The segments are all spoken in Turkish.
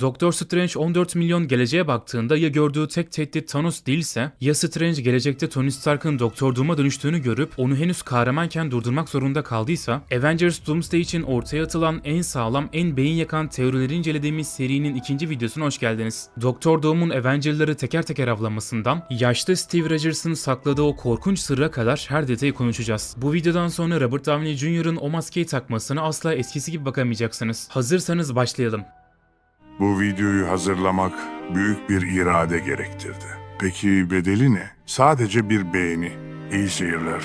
Doktor Strange 14 milyon geleceğe baktığında ya gördüğü tek tehdit Thanos değilse ya Strange gelecekte Tony Stark'ın Doktor Doom'a dönüştüğünü görüp onu henüz kahramanken durdurmak zorunda kaldıysa Avengers Doomsday için ortaya atılan en sağlam, en beyin yakan teorileri incelediğimiz serinin ikinci videosuna hoş geldiniz. Doktor Doom'un Avenger'ları teker teker avlamasından yaşlı Steve Rogers'ın sakladığı o korkunç sırra kadar her detayı konuşacağız. Bu videodan sonra Robert Downey Jr.'ın o maskeyi takmasına asla eskisi gibi bakamayacaksınız. Hazırsanız başlayalım. Bu videoyu hazırlamak büyük bir irade gerektirdi. Peki bedeli ne? Sadece bir beğeni. İyi seyirler.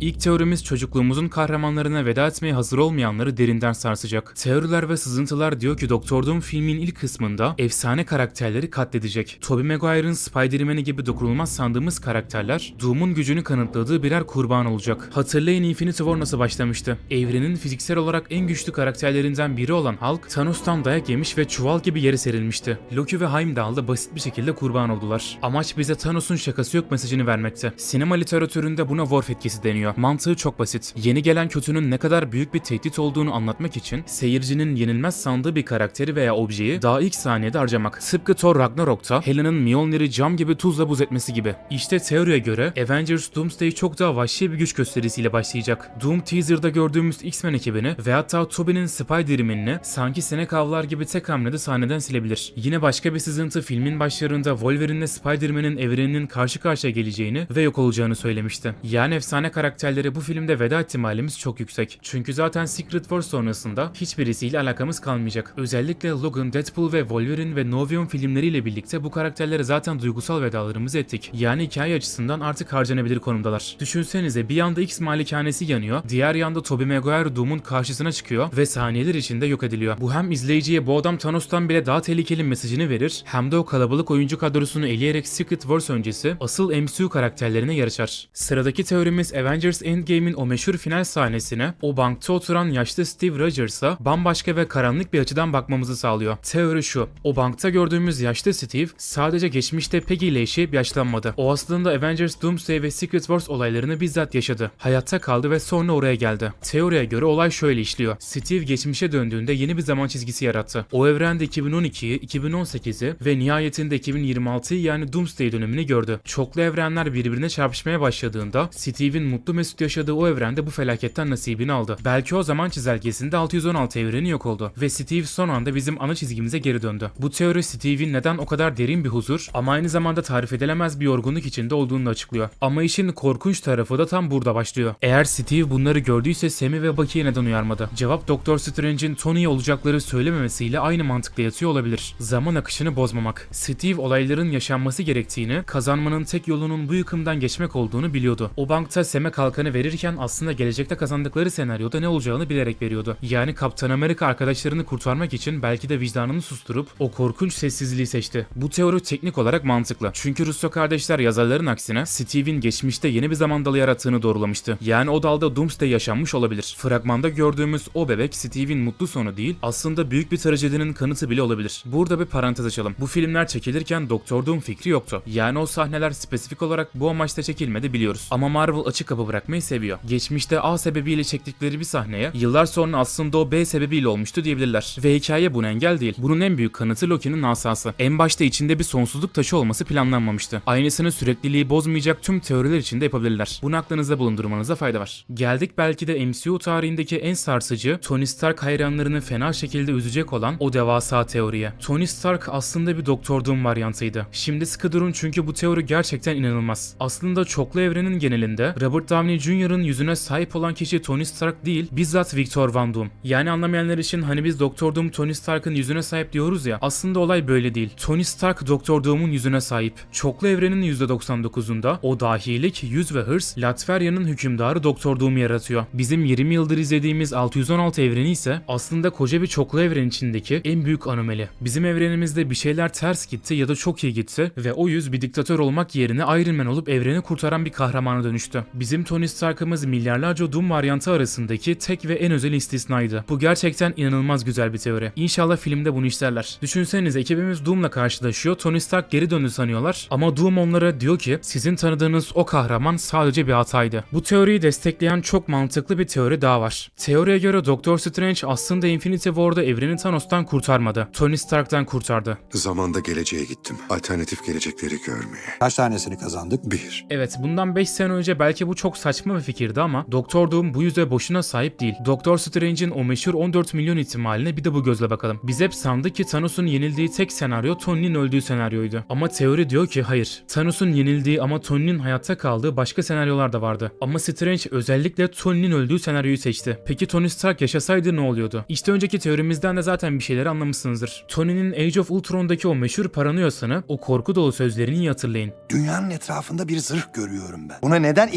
İlk teorimiz çocukluğumuzun kahramanlarına veda etmeye hazır olmayanları derinden sarsacak. Teoriler ve sızıntılar diyor ki Doktor Doom filmin ilk kısmında efsane karakterleri katledecek. Tobey Maguire'ın Spider-Man'i gibi dokunulmaz sandığımız karakterler Doom'un gücünü kanıtladığı birer kurban olacak. Hatırlayın Infinity War nasıl başlamıştı. Evrenin fiziksel olarak en güçlü karakterlerinden biri olan Hulk, Thanos'tan dayak yemiş ve çuval gibi yere serilmişti. Loki ve Heimdall da basit bir şekilde kurban oldular. Amaç bize Thanos'un şakası yok mesajını vermekte. Sinema literatüründe buna Worf etkisi deniyor. Mantığı çok basit. Yeni gelen kötünün ne kadar büyük bir tehdit olduğunu anlatmak için seyircinin yenilmez sandığı bir karakteri veya objeyi daha ilk saniyede harcamak. Tıpkı Thor Ragnarok'ta Helen'ın Mjolnir'i cam gibi tuzla buz etmesi gibi. İşte teoriye göre Avengers Doomsday çok daha vahşi bir güç gösterisiyle başlayacak. Doom teaser'da gördüğümüz X-Men ekibini ve hatta Tobey'nin Spider-Man'ini sanki sinek avlar gibi tek hamlede sahneden silebilir. Yine başka bir sızıntı filmin başlarında Wolverine'le Spider-Man'in evreninin karşı karşıya geleceğini ve yok olacağını söylemişti. Yani efsane karakterlere bu filmde veda ihtimalimiz çok yüksek. Çünkü zaten Secret War sonrasında hiçbirisiyle alakamız kalmayacak. Özellikle Logan, Deadpool ve Wolverine ve Novium filmleriyle birlikte bu karakterlere zaten duygusal vedalarımızı ettik. Yani hikaye açısından artık harcanabilir konumdalar. Düşünsenize bir yanda X malikanesi yanıyor, diğer yanda Tobey Maguire Doom'un karşısına çıkıyor ve saniyeler içinde yok ediliyor. Bu hem izleyiciye bu adam Thanos'tan bile daha tehlikeli mesajını verir hem de o kalabalık oyuncu kadrosunu eleyerek Secret Wars öncesi asıl MCU karakterlerine yarışar. Sıradaki teorimiz Avengers Endgame'in o meşhur final sahnesine o bankta oturan yaşlı Steve Rogers'a bambaşka ve karanlık bir açıdan bakmamızı sağlıyor. Teori şu, o bankta gördüğümüz yaşlı Steve sadece geçmişte Peggy ile yaşayıp yaşlanmadı. O aslında Avengers Doomsday ve Secret Wars olaylarını bizzat yaşadı. Hayatta kaldı ve sonra oraya geldi. Teoriye göre olay şöyle işliyor. Steve geçmişe döndüğünde yeni bir zaman çizgisi yarattı. O evrende 2012'yi, 2018'i ve nihayetinde 2026'yı yani Doomsday dönemini gördü. Çoklu evrenler birbirine çarpışmaya başladığında Steve'in mutlu mesut yaşadığı o evrende bu felaketten nasibini aldı. Belki o zaman çizelgesinde 616 evreni yok oldu ve Steve son anda bizim ana çizgimize geri döndü. Bu teori Steve'in neden o kadar derin bir huzur ama aynı zamanda tarif edilemez bir yorgunluk içinde olduğunu açıklıyor. Ama işin korkunç tarafı da tam burada başlıyor. Eğer Steve bunları gördüyse Sam'i ve Bucky'ye neden uyarmadı? Cevap Doktor Strange'in Tony'ye olacakları söylememesiyle aynı mantıkla yatıyor olabilir. Zaman akışını bozmamak. Steve olayların yaşanması gerektiğini, kazanmanın tek yolunun bu yıkımdan geçmek olduğunu biliyordu. O bankta Sam'e kalkanı verirken aslında gelecekte kazandıkları senaryoda ne olacağını bilerek veriyordu. Yani Kaptan Amerika arkadaşlarını kurtarmak için belki de vicdanını susturup o korkunç sessizliği seçti. Bu teori teknik olarak mantıklı. Çünkü Russo kardeşler yazarların aksine Steve'in geçmişte yeni bir zaman dalı yarattığını doğrulamıştı. Yani o dalda Doomsday yaşanmış olabilir. Fragmanda gördüğümüz o bebek Steve'in mutlu sonu değil, aslında büyük bir trajedinin kanıtı bile olabilir. Burada bir parantez açalım. Bu filmler çekilirken Doktor Doom fikri yoktu. Yani o sahneler spesifik olarak bu amaçla çekilmedi biliyoruz. Ama Marvel açık kapı bırakmayı seviyor. Geçmişte A sebebiyle çektikleri bir sahneye yıllar sonra aslında o B sebebiyle olmuştu diyebilirler. Ve hikaye buna engel değil. Bunun en büyük kanıtı Loki'nin asası. En başta içinde bir sonsuzluk taşı olması planlanmamıştı. Aynısını sürekliliği bozmayacak tüm teoriler için de yapabilirler. Bunu aklınızda bulundurmanıza fayda var. Geldik belki de MCU tarihindeki en sarsıcı, Tony Stark hayranlarını fena şekilde üzecek olan o devasa teoriye. Tony Stark aslında bir Doktor Doom varyantıydı. Şimdi sıkı durun çünkü bu teori gerçekten inanılmaz. Aslında çoklu evrenin genelinde Robert Downey Jr.'ın yüzüne sahip olan kişi Tony Stark değil, bizzat Victor Van Doom. Yani anlamayanlar için hani biz Doktor Doom Tony Stark'ın yüzüne sahip diyoruz ya, aslında olay böyle değil. Tony Stark Doktor Doom'un yüzüne sahip. Çoklu evrenin %99'unda o dahilik, yüz ve hırs Latverya'nın hükümdarı Doktor Doom'u yaratıyor. Bizim 20 yıldır izlediğimiz 616 evreni ise aslında koca bir çoklu evren içindeki en büyük anomali. Bizim evrenimizde bir şeyler ters gitti ya da çok iyi gitti ve o yüz bir diktatör olmak yerine Iron Man olup evreni kurtaran bir kahramana dönüştü. Bizim Tony Stark'ımız milyarlarca Doom varyantı arasındaki tek ve en özel istisnaydı. Bu gerçekten inanılmaz güzel bir teori. İnşallah filmde bunu işlerler. Düşünsenize ekibimiz Doom'la karşılaşıyor. Tony Stark geri döndü sanıyorlar. Ama Doom onlara diyor ki sizin tanıdığınız o kahraman sadece bir hataydı. Bu teoriyi destekleyen çok mantıklı bir teori daha var. Teoriye göre Doctor Strange aslında Infinity War'da evreni Thanos'tan kurtarmadı. Tony Stark'tan kurtardı. Zamanda geleceğe gittim. Alternatif gelecekleri görmeye. Kaç tanesini kazandık? Bir. Evet bundan 5 sene önce belki bu çok saçma bir fikirdi ama Doktor Doom bu yüze boşuna sahip değil. Doktor Strange'in o meşhur 14 milyon ihtimaline bir de bu gözle bakalım. Biz hep sandık ki Thanos'un yenildiği tek senaryo Tony'nin öldüğü senaryoydu. Ama teori diyor ki hayır. Thanos'un yenildiği ama Tony'nin hayatta kaldığı başka senaryolar da vardı. Ama Strange özellikle Tony'nin öldüğü senaryoyu seçti. Peki Tony Stark yaşasaydı ne oluyordu? İşte önceki teorimizden de zaten bir şeyleri anlamışsınızdır. Tony'nin Age of Ultron'daki o meşhur paranoyasını, o korku dolu sözlerini hatırlayın. Dünyanın etrafında bir zırh görüyorum ben. Buna neden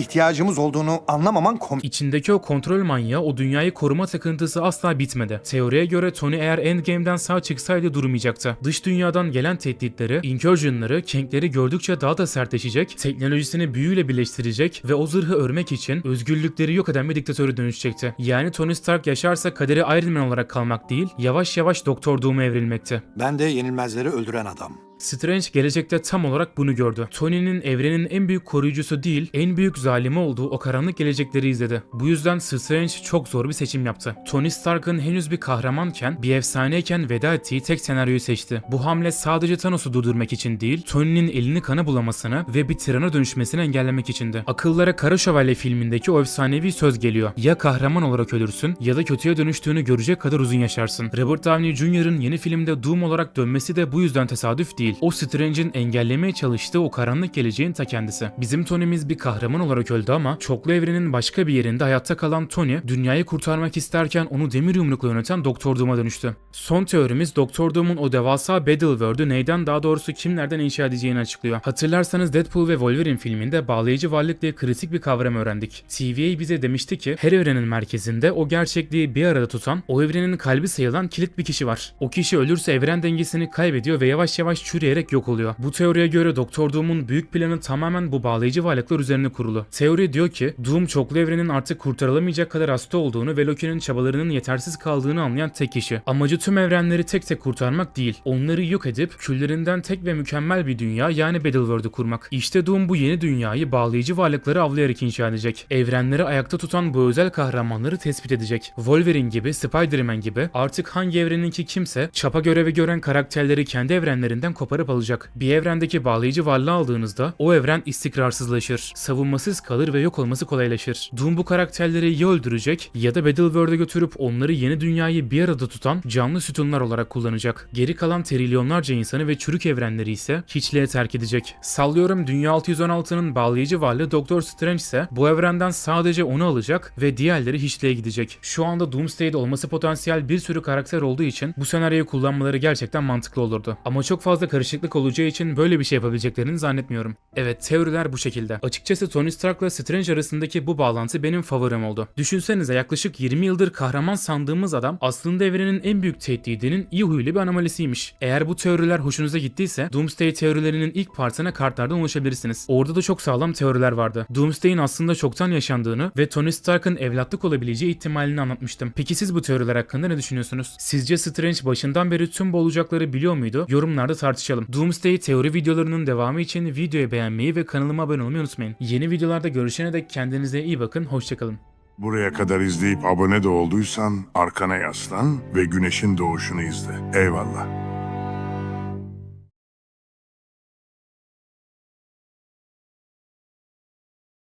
ihtiyacımız olduğunu anlamaman komik. İçindeki o kontrol manyağı o dünyayı koruma takıntısı asla bitmedi. Teoriye göre Tony eğer Endgame'den sağ çıksaydı durmayacaktı. Dış dünyadan gelen tehditleri, incursionları, Kang'leri gördükçe daha da sertleşecek, teknolojisini büyüyle birleştirecek ve o zırhı örmek için özgürlükleri yok eden bir diktatöre dönüşecekti. Yani Tony Stark yaşarsa kaderi Iron Man olarak kalmak değil, yavaş yavaş Doktor Doom'a evrilmekti. Ben de yenilmezleri öldüren adam. Strange gelecekte tam olarak bunu gördü. Tony'nin evrenin en büyük koruyucusu değil, en büyük zalimi olduğu o karanlık gelecekleri izledi. Bu yüzden Strange çok zor bir seçim yaptı. Tony Stark'ın henüz bir kahramanken, bir efsaneyken veda ettiği tek senaryoyu seçti. Bu hamle sadece Thanos'u durdurmak için değil, Tony'nin elini kana bulamasını ve bir tirana dönüşmesini engellemek içindi. Akıllara Kara Şövalye filmindeki o efsanevi söz geliyor. Ya kahraman olarak ölürsün ya da kötüye dönüştüğünü görecek kadar uzun yaşarsın. Robert Downey Jr.'ın yeni filmde Doom olarak dönmesi de bu yüzden tesadüf değil. O Strange'in engellemeye çalıştığı o karanlık geleceğin ta kendisi. Bizim Tony'miz bir kahraman olarak öldü ama çoklu evrenin başka bir yerinde hayatta kalan Tony, dünyayı kurtarmak isterken onu demir yumrukla yöneten Doktor Doom'a dönüştü. Son teorimiz Doktor Doom'un o devasa Battle World'ü neyden daha doğrusu kimlerden inşa edeceğini açıklıyor. Hatırlarsanız Deadpool ve Wolverine filminde bağlayıcı varlık diye kritik bir kavram öğrendik. TVA bize demişti ki her evrenin merkezinde o gerçekliği bir arada tutan, o evrenin kalbi sayılan kilit bir kişi var. O kişi ölürse evren dengesini kaybediyor ve yavaş yavaş çürüyerek yok oluyor. Bu teoriye göre Doktor Doom'un büyük planı tamamen bu bağlayıcı varlıklar üzerine kurulu. Teori diyor ki Doom çoklu evrenin artık kurtarılamayacak kadar hasta olduğunu ve Loki'nin çabalarının yetersiz kaldığını anlayan tek kişi. Amacı tüm evrenleri tek tek kurtarmak değil, onları yok edip küllerinden tek ve mükemmel bir dünya yani Battleworld'u kurmak. İşte Doom bu yeni dünyayı bağlayıcı varlıkları avlayarak inşa edecek. Evrenleri ayakta tutan bu özel kahramanları tespit edecek. Wolverine gibi, Spider-Man gibi artık hangi evreninki kimse çapa görevi gören karakterleri kendi evrenlerinden koparıp alacak. Bir evrendeki bağlayıcı varlığı aldığınızda o evren istikrarsızlaşır, savunmasız kalır ve yok olması kolaylaşır. Doom bu karakterleri ya öldürecek ya da Battleworld'e götürüp onları yeni dünyayı bir arada tutan canlı sütunlar olarak kullanacak. Geri kalan trilyonlarca insanı ve çürük evrenleri ise hiçliğe terk edecek. Sallıyorum Dünya 616'nın bağlayıcı varlığı Doctor Strange ise bu evrenden sadece onu alacak ve diğerleri hiçliğe gidecek. Şu anda Doomsday'de olması potansiyel bir sürü karakter olduğu için bu senaryoyu kullanmaları gerçekten mantıklı olurdu. Ama çok fazla karışıklık olacağı için böyle bir şey yapabileceklerini zannetmiyorum. Evet teoriler bu şekilde. Açıkçası Tony Stark'la Strange arasındaki bu bağlantı benim favorim oldu. Düşünsenize yaklaşık 20 yıldır kahraman sandığımız adam aslında evrenin en büyük tehdidinin iyi huylu bir anomalisiymiş. Eğer bu teoriler hoşunuza gittiyse Doomsday teorilerinin ilk partına kartlardan ulaşabilirsiniz. Orada da çok sağlam teoriler vardı. Doomsday'in aslında çoktan yaşandığını ve Tony Stark'ın evlatlık olabileceği ihtimalini anlatmıştım. Peki siz bu teoriler hakkında ne düşünüyorsunuz? Sizce Strange başından beri tüm bu olacakları biliyor muydu? Yorumlarda tartışalım. Doomsday teori videolarının devamı için videoyu beğenmeyi ve kanalıma abone olmayı unutmayın. Yeni videolarda görüşene dek kendinize iyi bakın. Hoşçakalın. Buraya kadar izleyip abone de olduysan arkana yaslan ve güneşin doğuşunu izle. Eyvallah.